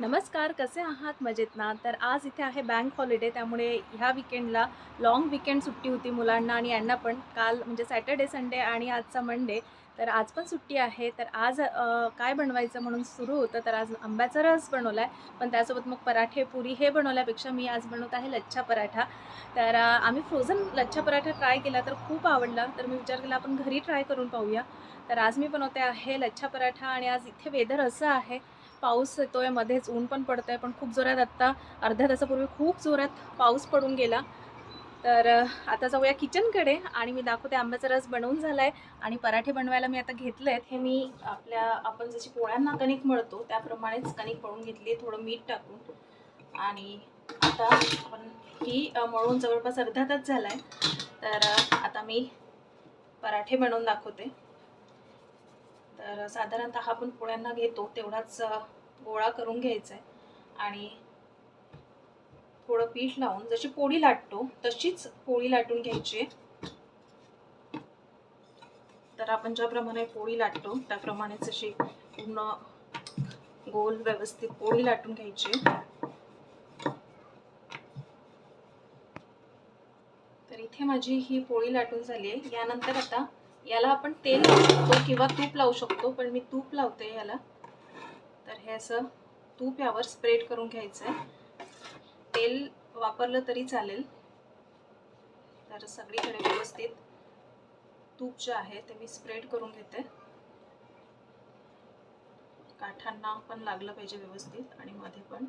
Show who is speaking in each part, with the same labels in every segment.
Speaker 1: नमस्कार कसे आहात? मजेत ना? तर आज इथे आहे बँक हॉलिडे त्यामुळे ह्या विकेंडला लाँग विकेंड सुट्टी होती मुलांना आणि यांना पण. काल म्हणजे सॅटर्डे संडे आणि आजचा मंडे तर आज पण सुट्टी आहे. तर आज काय बनवायचं म्हणून सुरू होतं? तर आज आंब्याचा रस बनवला आहे पण त्यासोबत मग पराठे पुरी हे बनवल्यापेक्षा मी आज बनवत आहे लच्छा पराठा. तर आम्ही फ्रोझन लच्छा पराठा ट्राय केला तर खूप आवडला. तर मी विचार केला आपण घरी ट्राय करून पाहूया. तर आज मी बनवते आहे लच्छा पराठा आणि आज इथे वेदर असं आहे. पाऊस येतोय मध्येच ऊन पण पडतं आहे पण खूप जोरात आत्ता अर्ध्या तासापूर्वी खूप जोरात पाऊस पडून गेला. तर आता जाऊया किचनकडे आणि मी दाखवते आंब्याचा रस बनवून झाला आहे आणि पराठे बनवायला मी आता घेतले आहेत हे मी आपल्या आपण जशी पोळ्यांना कणिक मळतो त्याप्रमाणेच कणिक मळून घेतली आहे थोडं मीठ टाकून. आणि आता आपण ही मळून जवळपास अर्धा तास झाला आहे तर आता मी पराठे बनवून दाखवते. तर साधारणतः आपण पोळ्यांना घेतो तेवढाच गोळा करून घ्यायचा आहे आणि थोडं पीठ लावून जशी पोळी लाटतो तशीच पोळी लाटून घ्यायची. आहे. तर आपण ज्याप्रमाणे पोळी लाटतो त्याप्रमाणेच अशी पूर्ण गोल व्यवस्थित पोळी लाटून घ्यायची. तर इथे माझी ही पोळी लाटून झाली आहे. यानंतर आता याला आपण तेल लावू शकतो किंवा तूप लावू शकतो पण मी तूप लावते याला. तर हे असं तूप यावर स्प्रेड करून घ्यायचं आहे तेल वापरलं तरी चालेल. तर सगळीकडे व्यवस्थित तूप जे आहे ते मी स्प्रेड करून घेते. काठांना पण लागलं पाहिजे व्यवस्थित आणि मध्ये पण.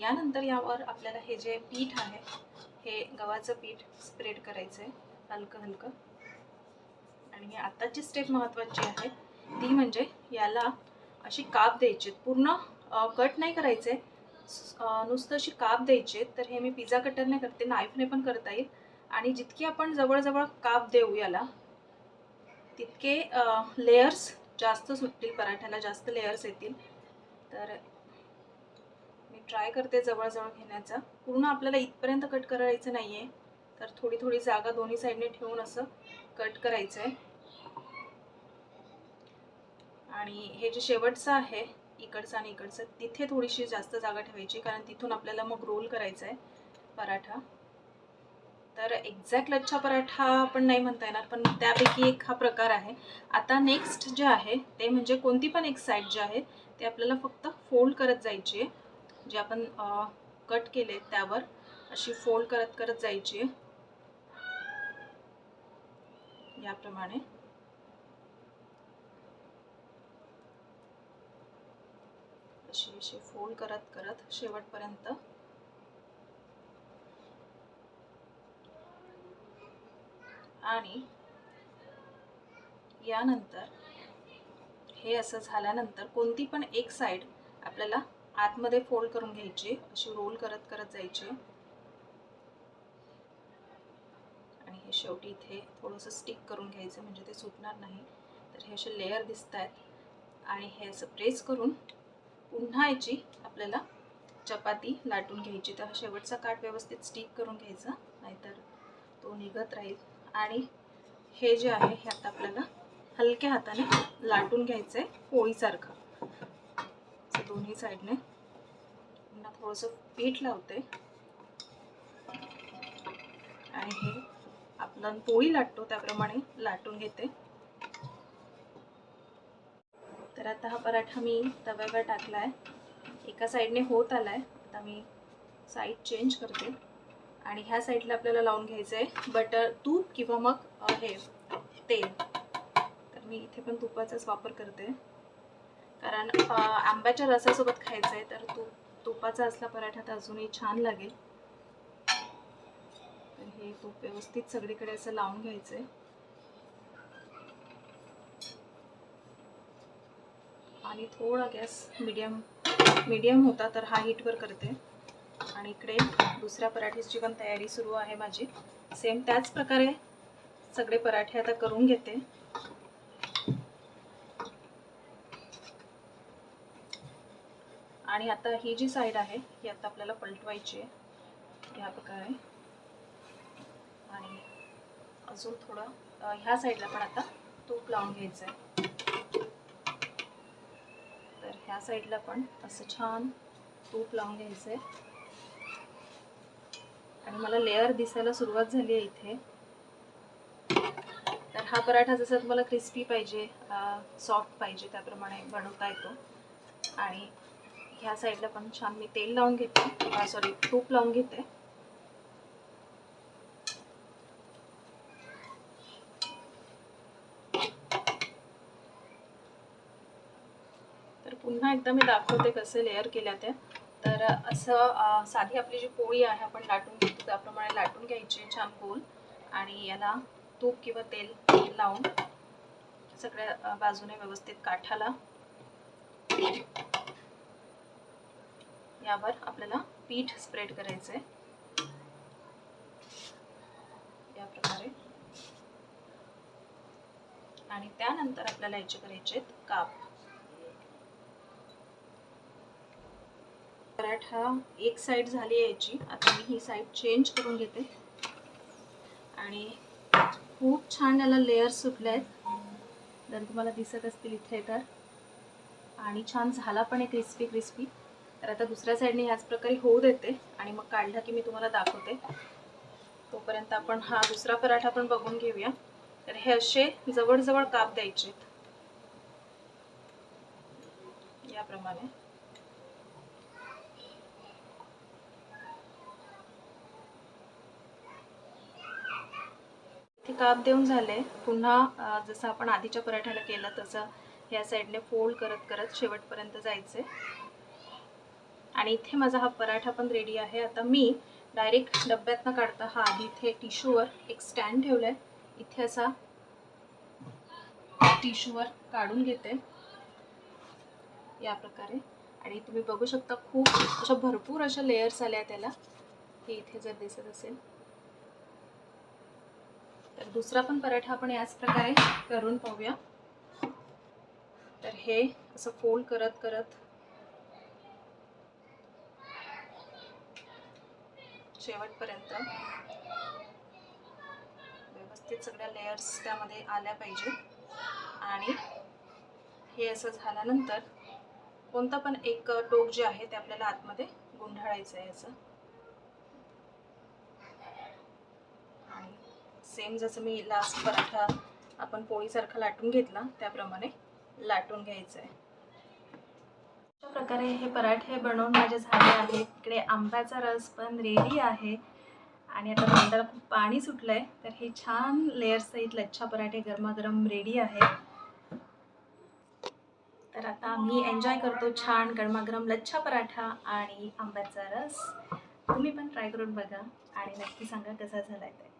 Speaker 1: यानंतर यावर आपल्याला हे जे पीठ आहे हे गव्हाचं पीठ स्प्रेड करायचं आहे हलकं हलकं. आणि आताची स्टेप महत्त्वाची आहे. ती म्हणजे याला अशी काप द्यायची पूर्ण कट नाही करायचे. नुसतं अशी काप द्यायची तर हे मी पिझ्झा कटरने करते नाईफने पण करता येईल. आणि जितकी आपण जवळजवळ काप देऊ याला तितके लेयर्स जास्त सुटतील पराठ्याला जास्त लेयर्स येतील. तर मी ट्राय करते जवळजवळ घेण्याचा. पूर्ण आपल्याला इथपर्यंत कट करायचं नाही आहे तर थोडी थोडी जागा दोन्ही साईडने ठेवून असं कट करायचं आहे आणि हे जे शेवटचं आहे इकडचं आणि इकडचं तिथे थोडीशी जास्त जागा ठेवायची कारण तिथून आपल्याला मग रोल करायचा आहे पराठा. तर एक्झॅक्ट लच्छा पराठा पण नाही म्हणता येणार पण त्यापैकी एक हा प्रकार आहे. आता नेक्स्ट जे आहे ते म्हणजे कोणती पण एक साईड जे आहे ते आपल्याला फक्त फोल्ड करत जायची आहे. जे आपण कट केले त्यावर अशी फोल्ड करत करत जायची आहे. याप्रमाणे. अशी अशी फोल्ड करत करत शेवटपर्यंत. आणि यानंतर हे असं झाल्यानंतर कोणती पण एक साईड आपल्याला आतमध्ये फोल्ड करून घ्यायची अशी रोल करत करत जायची. आणि हे शेवटी इथे थोडंसं स्टिक करून घ्यायचं म्हणजे ते सुटणार नाही. तर हे असे लेअर दिसत आहेत आणि हे असं प्रेस करून पुन्हा याची आपल्याला चपाती लाटून घ्यायची. तर शेवटचा काठ व्यवस्थित स्टिक करून घ्यायचा नाहीतर तो निघत राहील. आणि हे जे आहे हे आता आपल्याला हलक्या हाताने लाटून घ्यायचं आहे पोळीसारखं दोन्ही साईडने पुन्हा थोडंसं पीठ लावते. आणि हे आपण पोळी लाटतो त्याप्रमाणे लाटून घेते. तर आता हा पराठा मी तव्यावर टाकला आहे एका साईडने होत आला आहे आता मी साईड चेंज करते. आणि ह्या साईडला आपल्याला लावून घ्यायचं आहे बटर तूप किंवा मग हे तेल. तर मी इथे पण तुपाचाच वापर करते. कारण आंब्याच्या रसासोबत खायचं आहे तर तूप तुपाचा असला पराठा तर अजूनही छान लागेल. तर हे तूप व्यवस्थित सगळीकडे असं लावून घ्यायचं आहे आणि थोडा गॅस मीडियम मीडियम होता तर हा हीटवर करते. आणि इकडे दुसऱ्या पराठ्याची पण तयारी सुरू आहे माझी. सेम त्याच प्रकारे सगळे पराठे आता करून घेते. आणि आता ही जी साईड आहे ही आता आपल्याला पलटवायची आहे. ह्या प्रकारे. आणि अजून थोडं ह्या साईडला पण आता तूप लावून घ्यायचं आहे ह्या साईडला पण असं छान तूप लावून घ्यायचं आहे. आणि मला लेअर दिसायला सुरुवात झाली आहे इथे. तर हा पराठा जसा तुम्हाला क्रिस्पी पाहिजे सॉफ्ट पाहिजे त्याप्रमाणे बनवता येतो. आणि ह्या साईडला पण छान मी तेल लावून घेते. सॉरी तूप लावून घेते. पुन्हा एकदा मी दाखवते कसे लेअर केल्या त्या. तर असं साधी आपली जी पोळी आहे आपण लाटून घेतो त्याप्रमाणे लाटून घ्यायची छान गोल. आणि याला तूप किंवा तेल लावून सगळ्या बाजूने व्यवस्थित काठाला यावर आपल्याला पीठ स्प्रेड करायचं आहे या प्रकारे. आणि त्यानंतर आपल्याला याचे करायचे आहेत काप. ह्या एक साईड झाली आहे याची. आता मी ही साईड चेंज करून घेते. आणि खूप छान याला लेअर्स सुटले आहेत जर तुम्हाला दिसत असतील इथे तर. आणि छान झाला पण आहे क्रिस्पी क्रिस्पी तर आता दुसऱ्या साईडने ह्याच प्रकारे होऊ देते. आणि मग काढला की मी तुम्हाला दाखवते. तोपर्यंत आपण हा दुसरा पराठा पण बघून घेऊया. तर हे असे जवळजवळ काप द्यायचे याप्रमाणे. इथे काप देऊन झाले. पुन्हा जसं आपण आधीच्या पराठ्याला केलं तसं ह्या साईडने फोल्ड करत करत शेवटपर्यंत जायचं. आणि इथे माझा हा पराठा पण रेडी आहे. आता मी डायरेक्ट डब्यातनं काढता. हा आधी इथे टिश्यूवर एक स्टँड आहे इथे असा टिश्यूवर काढून घेते. या प्रकारे. आणि तुम्ही बघू शकता खूप अशा भरपूर अशा लेयर्स आल्या त्याला. हे इथे जर दिसत असेल. दुसरा पण पराठा आपण याच प्रकारे करून पाहूया. तर हे असं फोल्ड करत करत शेवटपर्यंत व्यवस्थित सगळ्या लेयर्स त्यामध्ये आल्या पाहिजे. आणि हे असं झाल्यानंतर कोणतं पण एक टोक जे आहे ते आपल्याला आतमध्ये गुंढाळायचं आहे असं. सेम जसं मी लास्ट पराठा आपण पोळीसारखा लाटून घेतला त्याप्रमाणे लाटून घ्यायचं आहे अशा प्रकारे हे पराठे बनवून माझे झाले आहेत इकडे आंब्याचा रस पण रेडी आहे. आणि आता तोंडाला खूप पाणी सुटलं आहे तर हे छान लेअरसहित लच्छा पराठे गरमागरम रेडी आहेत तर आता मी एन्जॉय करतो छान गरमागरम लच्छा पराठा आणि आंब्याचा रस. तुम्ही पण ट्राय करून बघा आणि नक्की सांगा कसा झाला आहे ते.